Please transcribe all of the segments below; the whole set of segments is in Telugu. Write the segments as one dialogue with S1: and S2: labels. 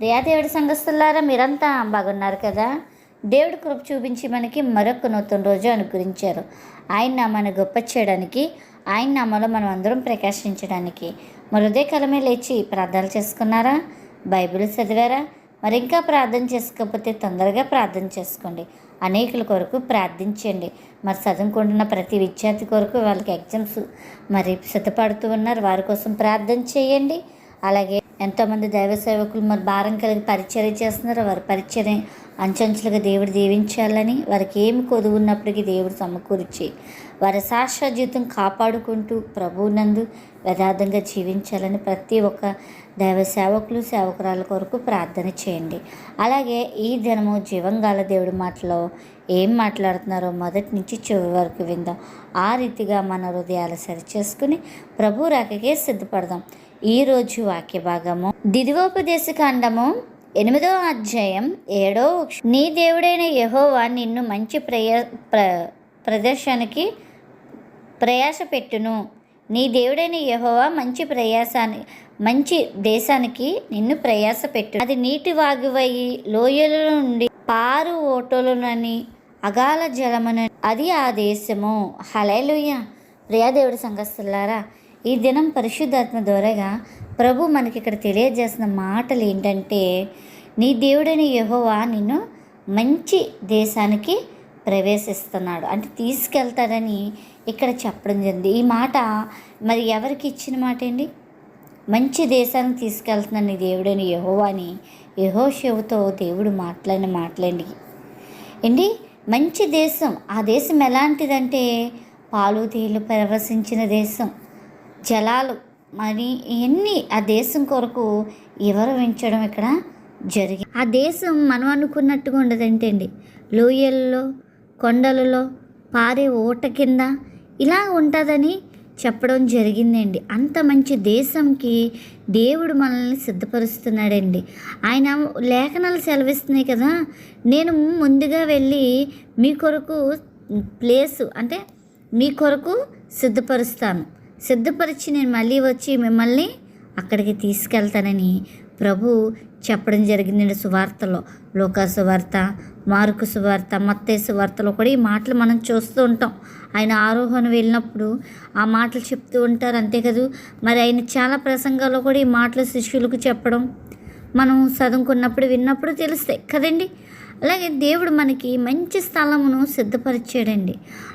S1: ప్రియా దేవుడి సంఘస్థులారా మీరంతా బాగున్నారు కదా? దేవుడి కృప చూపించి మనకి మరొక నూతన రోజు అనుగ్రహించారు. ఆయన నామాన్ని గొప్ప చేయడానికి ఆయన నామలో మనం అందరం ప్రకాశించడానికి. మరుదే ఉదయకాలమే లేచి ప్రార్థనలు చేసుకున్నారా? బైబిల్ చదివారా? మరి ఇంకా ప్రార్థన చేసుకోకపోతే తొందరగా ప్రార్థన చేసుకోండి. అనేకుల కొరకు ప్రార్థించండి. మరి చదువుకుంటున్న ప్రతి విద్యార్థి కొరకు వాళ్ళకి ఎగ్జామ్స్ మరి సిద్ధపడుతూ ఉన్నారు. వారి కోసం ప్రార్థన చేయండి. అలాగే ఎంతోమంది దైవ సేవకులు మరి భారం కలిగి పరిచర్య చేస్తున్నారు. వారి పరిచర్య అంచంచులుగా దేవుడు దీవించాలని వారికి ఏమి కొదువు ఉన్నప్పటికీ దేవుడు సమకూర్చి వారి శాశ్వత జీవితం కాపాడుకుంటూ ప్రభువునందు యథార్థంగా జీవించాలని ప్రతి ఒక్క దైవ సేవకులు సేవకురాల కొరకు ప్రార్థన చేయండి. అలాగే ఈ దినము జీవంగాల దేవుడి మాటలో ఏం మాట్లాడుతున్నారో మొదటి నుంచి చివరి వరకు విందాం. ఆ రీతిగా మన హృదయాలు సరిచేసుకుని ప్రభు రాకకే సిద్ధపడదాం. ఈరోజు వాక్య భాగము. దిదివోపదేశ ఖండము ఎనిమిదో అధ్యాయం ఏడో నీ దేవుడైన యహోవా నిన్ను మంచి ప్రయ ప్ర ప్రదర్శనకి ప్రయాస పెట్టును. నీ దేవుడైన యహోవా మంచి ప్రయాసాన్ని మంచి దేశానికి నిన్ను ప్రయాస పెట్టు అది నీటి వాగువయి లోయల నుండి పారు ఓటోలునని అగాల జలమున అది ఆ దేశము. హలేలుయ్య ప్రియా దేవుడి సంఘస్థులారా ఈ దినం పరిశుద్ధాత్మ ద్వారాగా ప్రభు మనకి ఇక్కడ తెలియజేసిన మాటలు ఏంటంటే నీ దేవుడైన యహోవా నిన్ను మంచి దేశానికి ప్రవేశిస్తున్నాడు. అంటే తీసుకెళ్తాడని ఇక్కడ చెప్పడం జరిగింది. ఈ మాట మరి ఎవరికి ఇచ్చిన మాట అండి? మంచి దేశానికి తీసుకెళ్తున్నాను నీ దేవుడైన యహోవాని యహోశివుతో దేవుడు మాట్లాడిన మాటలండి. ఏంటి? మంచి దేశం ఆ దేశం ఎలాంటిదంటే పాలు తేలు ప్రవశించిన దేశం. జలాలు మరి ఇవన్నీ ఆ దేశం కొరకు ఎవరు ఇక్కడ జరిగింది ఆ దేశం మనం అనుకున్నట్టుగా ఉండదంటండి. లోయల్లో కొండలలో పారే ఓట కింద ఇలా ఉంటుందని చెప్పడం జరిగిందండి. అంత మంచి దేశంకి దేవుడు మనల్ని సిద్ధపరుస్తున్నాడండి. ఆయన లేఖనాలు సెలవిస్తున్నాయి కదా. నేను ముందుగా వెళ్ళి మీ కొరకు ప్లేసు అంటే మీ కొరకు సిద్ధపరుస్తాను. సిద్ధపరిచి నేను మళ్ళీ వచ్చి మిమ్మల్ని అక్కడికి తీసుకెళ్తానని ప్రభు చెప్పడం జరిగిందండి సువార్తలో. లోకా సువార్త మార్కు సువార్త మత్తే సువార్తలో కూడా ఈ మాటలు మనం చూస్తూ ఉంటాం. ఆయన ఆరోహణ వెళ్ళినప్పుడు ఆ మాటలు చెప్తూ ఉంటారు. అంతే కదూ? మరి ఆయన చాలా ప్రసంగాల్లో కూడా ఈ మాటలు శిష్యులకు చెప్పడం మనం చదువుకున్నప్పుడు విన్నప్పుడు తెలుస్తాయి. కదండి? అలాగే దేవుడు మనకి మంచి స్థలమును సిద్ధపరిచాడండి.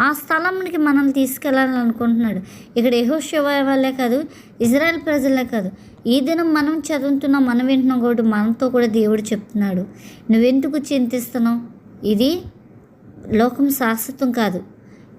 S1: ఆ స్థలంకి మనల్ని తీసుకెళ్ళాలని అనుకుంటున్నాడు. ఇక్కడ యెహోషువ వాళ్ళే కాదు ఇజ్రాయెల్ ప్రజలే కాదు. ఈ దినం మనం చదువుతున్న మనం వింటున్నాం కూడా మనతో కూడా దేవుడు చెప్తున్నాడు. నువ్వెందుకు చింతిస్తున్నావు? ఇది లోకం శాశ్వతం కాదు.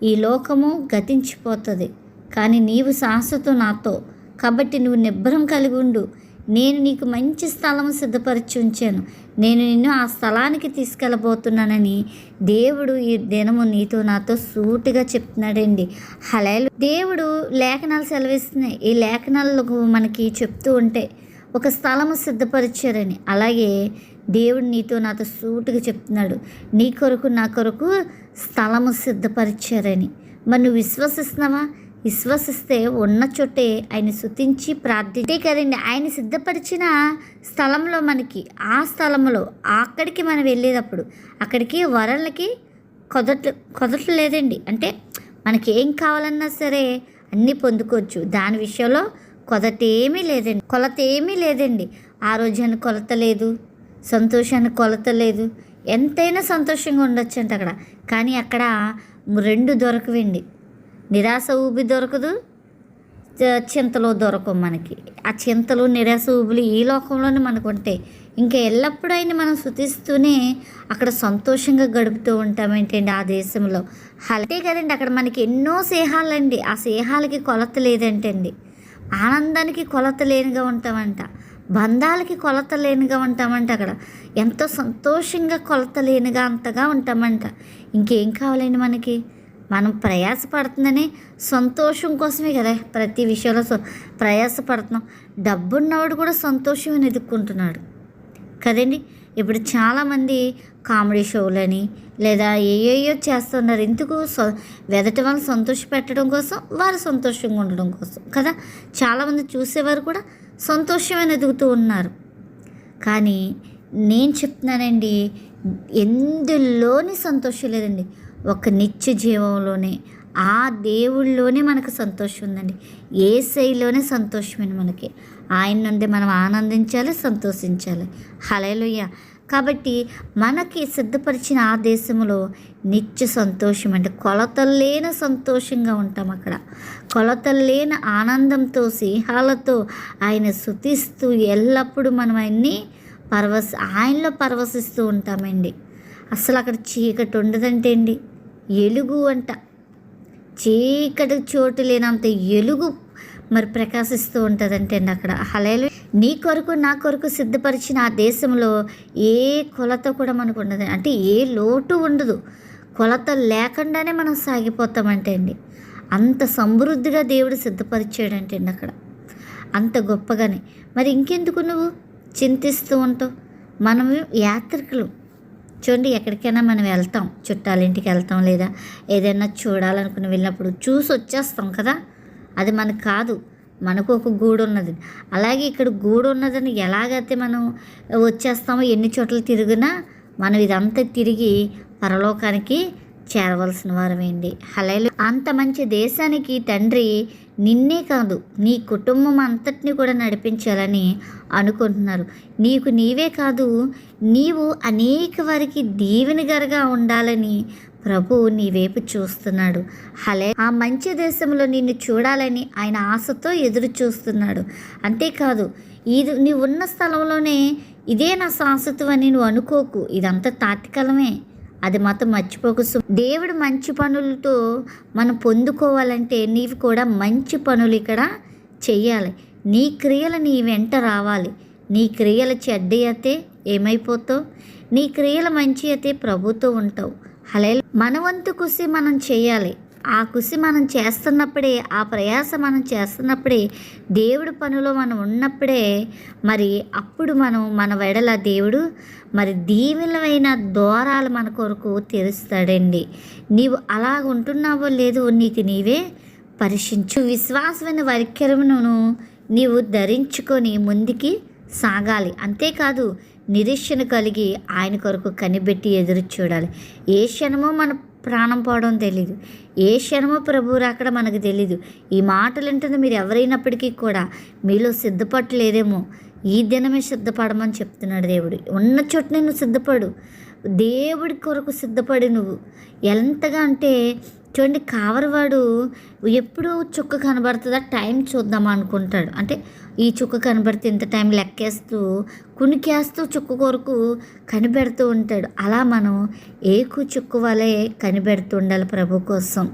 S1: ఈ లోకము గతించిపోతుంది. కానీ నీవు శాశ్వతం నాతో. కాబట్టి నువ్వు నిబ్బరం కలిగి ఉండు. నేను నీకు మంచి స్థలం సిద్ధపరిచి ఉంచాను నేను నిన్ను ఆ స్థలానికి తీసుకెళ్ళబోతున్నానని దేవుడు ఈ దినము నీతో నాతో సూటిగా చెప్తున్నాడండి. అలా దేవుడు లేఖనాలు సెలవిస్తున్నాయి. ఈ లేఖనాలకు మనకి చెప్తూ ఉంటే ఒక స్థలము సిద్ధపరిచారని. అలాగే దేవుడు నీతో నాతో సూటుగా చెప్తున్నాడు. నీ కొరకు నా కొరకు స్థలము సిద్ధపరిచారని. మరి నువ్వు విశ్వసిస్తున్నావా? విశ్వసిస్తే ఉన్న చోటే ఆయన శుతించి ప్రార్థించే కదండి. ఆయన సిద్ధపరిచిన స్థలంలో మనకి ఆ స్థలంలో అక్కడికి మనం వెళ్ళేటప్పుడు అక్కడికి వరలకి కొదట్లు కొదట లేదండి. అంటే మనకి ఏం కావాలన్నా సరే అన్నీ పొందుకోవచ్చు. దాని విషయంలో కొదట ఏమీ లేదండి. కొలత ఏమీ లేదండి ఆరోగ్యానికి కొలత లేదు సంతోషానికి కొలత లేదు. ఎంతైనా సంతోషంగా ఉండొచ్చు అంటే అక్కడ. కానీ అక్కడ రెండు దొరకవండి. నిరాశ ఊబి దొరకదు. చింతలు దొరకవు మనకి. ఆ చింతలు నిరాశ ఊబులు ఈ లోకంలోనే మనకు ఉంటాయి. ఇంకా ఎల్లప్పుడూ ఆయన మనం శుతిస్తూనే అక్కడ సంతోషంగా గడుపుతూ ఉంటామేంటండి ఆ దేశంలో. అంతే కదండి అక్కడ మనకి ఎన్నో స్నేహాలండి. ఆ స్నేహాలకి కొలత లేదంటండి. ఆనందానికి కొలత లేనిగా ఉంటామంట. బంధాలకి కొలత లేనిగా ఉంటామంట అక్కడ. ఎంతో సంతోషంగా కొలత లేనిగా అంతగా ఉంటామంట. ఇంకేం కావాలండి మనకి? మనం ప్రయాసపడుతుందని సంతోషం కోసమే కదా ప్రతి విషయంలో సో- ప్రయాసపడుతున్నాం. డబ్బున్నవాడు కూడా సంతోషం ఎదుర్కొంటున్నాడు. కదండి? ఇప్పుడు చాలామంది కామెడీ షోలని లేదా ఏయోయో చేస్తున్నారు. ఎందుకు సొ వెదటి వల్ల సంతోష పెట్టడం కోసం వారు సంతోషంగా ఉండడం కోసం. కదా? చాలామంది చూసేవారు కూడా సంతోషమైన ఎదుగుతూ ఉన్నారు. కానీ నేను చెప్తున్నానండి ఎందులోని సంతోషం లేదండి. ఒక నిత్య జీవంలోనే ఆ దేవుళ్ళలోనే మనకు సంతోషం ఉందండి ఏ శైలిలోనే సంతోషమైన మనకి. ఆయన నుండి మనం ఆనందించాలి సంతోషించాలి. హలేలుయ్య కాబట్టి మనకి సిద్ధపరిచిన ఆ దేశంలో నిత్య సంతోషం అంటే కొలతల్లేని సంతోషంగా ఉంటాం అక్కడ. కొలతల్లేని ఆనందంతో సింహాలతో ఆయన శుతిస్తూ ఎల్లప్పుడూ మనం ఆయన్ని పరవశ ఆయనలో పరవశిస్తూ ఉంటామండి. అసలు అక్కడ చీకటి ఉండదంటే అండి ఎలుగు అంట. చీకటి చోటు లేనంత ఎలుగు మరి ప్రకాశిస్తూ ఉంటుందంటే అండి అక్కడ. హలేలు నీ కొరకు నా కొరకు సిద్ధపరిచిన ఆ దేశంలో ఏ కొలత కూడా మనకు ఉండదు. అంటే ఏ లోటు ఉండదు. కొలత లేకుండానే మనం సాగిపోతామంటే అండి. అంత సమృద్ధిగా దేవుడు సిద్ధపరిచాడంటే అండి అక్కడ. అంత గొప్పగానే. మరి ఇంకెందుకు నువ్వు చింతిస్తూ ఉంటావు? మనం యాత్రికులు. చూడండి ఎక్కడికైనా మనం వెళ్తాం. చుట్టాలింటికి వెళ్తాం లేదా ఏదైనా చూడాలనుకుని వెళ్ళినప్పుడు చూసి వచ్చేస్తాం కదా. అది మనకు కాదు. మనకు ఒక గూడు ఉన్నది అలాగే ఇక్కడ గూడు ఉన్నదని ఎలాగైతే మనం వచ్చేస్తామో ఎన్ని చోట్ల తిరిగినా మనం ఇదంతా తిరిగి పరలోకానికి చేరవలసిన వారమేండి. అలాగే అంత మంచి దేశానికి తండ్రి నిన్నే కాదు నీ కుటుంబం అంతటిని కూడా నడిపించాలని అనుకుంటున్నారు. నీకు నీవే కాదు నీవు అనేక వారికి దీవెనగరగా ఉండాలని ప్రభు నీ వైపు చూస్తున్నాడు. హలే ఆ మంచి దేశంలో నిన్ను చూడాలని ఆయన ఆశతో ఎదురు చూస్తున్నాడు. అంతేకాదు ఇది నీవు ఉన్న స్థలంలోనే ఇదే నా శాశ్వతం అని నువ్వు అనుకోకు. ఇదంతా తాత్కాలమే. అది మాత్రం మర్చిపోకు. దేవుడు మంచి పనులతో మనం పొందుకోవాలంటే నీవు కూడా మంచి పనులు ఇక్కడ చెయ్యాలి. నీ క్రియలు నీ వెంట రావాలి. నీ క్రియలు చెడ్డ అయితే ఏమైపోతావు? నీ క్రియలు మంచి అయితే ప్రభుతో ఉంటావు. హలే మన వంతు కృషి మనం చేయాలి ఆ కృషి మనం చేస్తున్నప్పుడే ఆ ప్రయాస మనం చేస్తున్నప్పుడే దేవుడి పనిలో మనం ఉన్నప్పుడే మరి అప్పుడు మనం మన వెడల దేవుడు మరి దీవెనమైన దూరాలు మన కొరకు తెరుస్తాడండి. నీవు అలా ఉంటున్నావో లేదో నీకు నీవే పరీక్షించు విశ్వాసమైన వైఖరమును నీవు ధరించుకొని ముందుకి సాగాలి. అంతేకాదు నిరీక్షణ కలిగి ఆయన కొరకు కనిపెట్టి ఎదురు చూడాలి. ఏ క్షణమో మన ప్రాణం పోవడం తెలీదు. ఏ క్షణమో ప్రభు రాకడ మనకు తెలీదు. ఈ మాటలు వింటుంది మీరు ఎవరైనప్పటికీ కూడా మీలో సిద్ధపట్టలేదేమో ఈ దినమే సిద్ధపడమని చెప్తున్నాడు దేవుడు. ఉన్న చోటనే నువ్వు సిద్ధపడు. దేవుడి కొరకు సిద్ధపడి నువ్వు. ఎంతగా అంటే చూడండి కావరవాడు ఎప్పుడు చుక్క కనబడుతుందా? టైం చూద్దాం అనుకుంటాడు. అంటే ఈ చుక్క కనబడితే ఇంత టైం లెక్కేస్తూ కునికేస్తూ చుక్క కొరకు కనిపెడుతూ ఉంటాడు. అలా మనం ఏకు చుక్కు వలె కనిపెడుతూ ఉండాలి ప్రభు కోసం.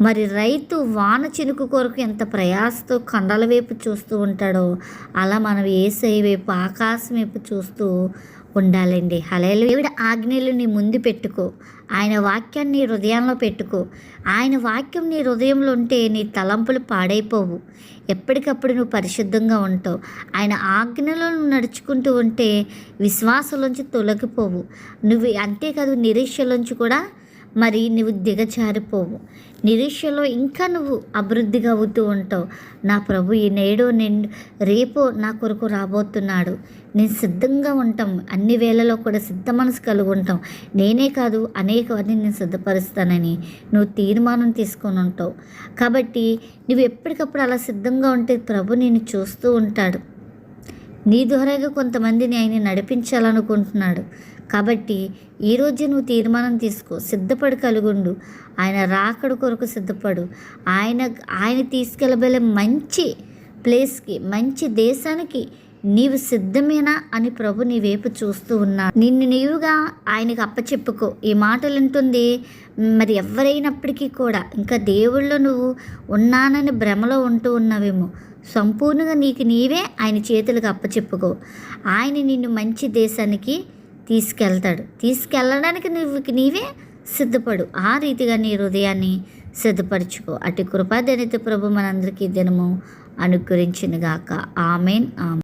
S1: మరి రైతు వాన చినుకు కొరకు ఎంత ప్రయాసతో కండల వైపు చూస్తూ ఉంటాడో అలా మనం ఏసై వైపు ఆకాశం వైపు చూస్తూ ఉండాలండి. హలేలు దేవుడి ఆజ్ఞలు నీ ముందు పెట్టుకో. ఆయన వాక్యాన్ని నీ హృదయంలో పెట్టుకో. ఆయన వాక్యం నీ హృదయంలో ఉంటే నీ తలంపులు పాడైపోవు. ఎప్పటికప్పుడు నువ్వు పరిశుద్ధంగా ఉంటావు. ఆయన ఆజ్ఞలను నడుచుకుంటూ ఉంటే విశ్వాసంలోంచి తొలగిపోవు. నువ్వు అంతేకాదు నిరీక్షలోంచి కూడా మరి నువ్వు దిగజారిపోవు. నిరీక్షలో ఇంకా నువ్వు అభివృద్ధిగా అవుతూ ఉంటావు. నా ప్రభు ఈ నేడు నేను రేపు నా కొరకు రాబోతున్నాడు. నేను సిద్ధంగా ఉంటాం. అన్ని వేళలో కూడా సిద్ధ మనసు కలిగి ఉంటాం. నేనే కాదు అనేకవన్నీ నేను సిద్ధపరుస్తానని నువ్వు తీర్మానం తీసుకొని ఉంటావు. కాబట్టి నువ్వు ఎప్పటికప్పుడు అలా సిద్ధంగా ఉంటే ప్రభు నేను చూస్తూ ఉంటాడు. నీ ద్వారాగా కొంతమందిని ఆయన నడిపించాలనుకుంటున్నాడు. కాబట్టి ఈరోజు నువ్వు తీర్మానం తీసుకో సిద్ధపడి కలుగుండు. ఆయన రాకడు కొరకు సిద్ధపడు. ఆయన ఆయన తీసుకెళ్ళబోయే మంచి ప్లేస్కి మంచి దేశానికి నీవు సిద్ధమేనా అని ప్రభు నీ వైపు చూస్తూ ఉన్నా నిన్ను నీవుగా ఆయనకు అప్పచెప్పుకో. ఈ మాటలు ఉంటుంది మరి ఎవరైనప్పటికీ కూడా. ఇంకా దేవుళ్ళు నువ్వు ఉన్నానని భ్రమలో ఉంటూ ఉన్నావేమో. సంపూర్ణంగా నీకు నీవే ఆయన చేతులకు అప్పచెప్పుకో. ఆయన నిన్ను మంచి దేశానికి తీసుకెళ్తాడు. తీసుకెళ్ళడానికి నువ్వు నీవే సిద్ధపడు. ఆ రీతిగా నీ హృదయాన్ని సిద్ధపరచుకో. అటు కృపాదనిత ప్రభు మనందరికీ దినము అనుగ్రహించినగాక. ఆమెన్ ఆమె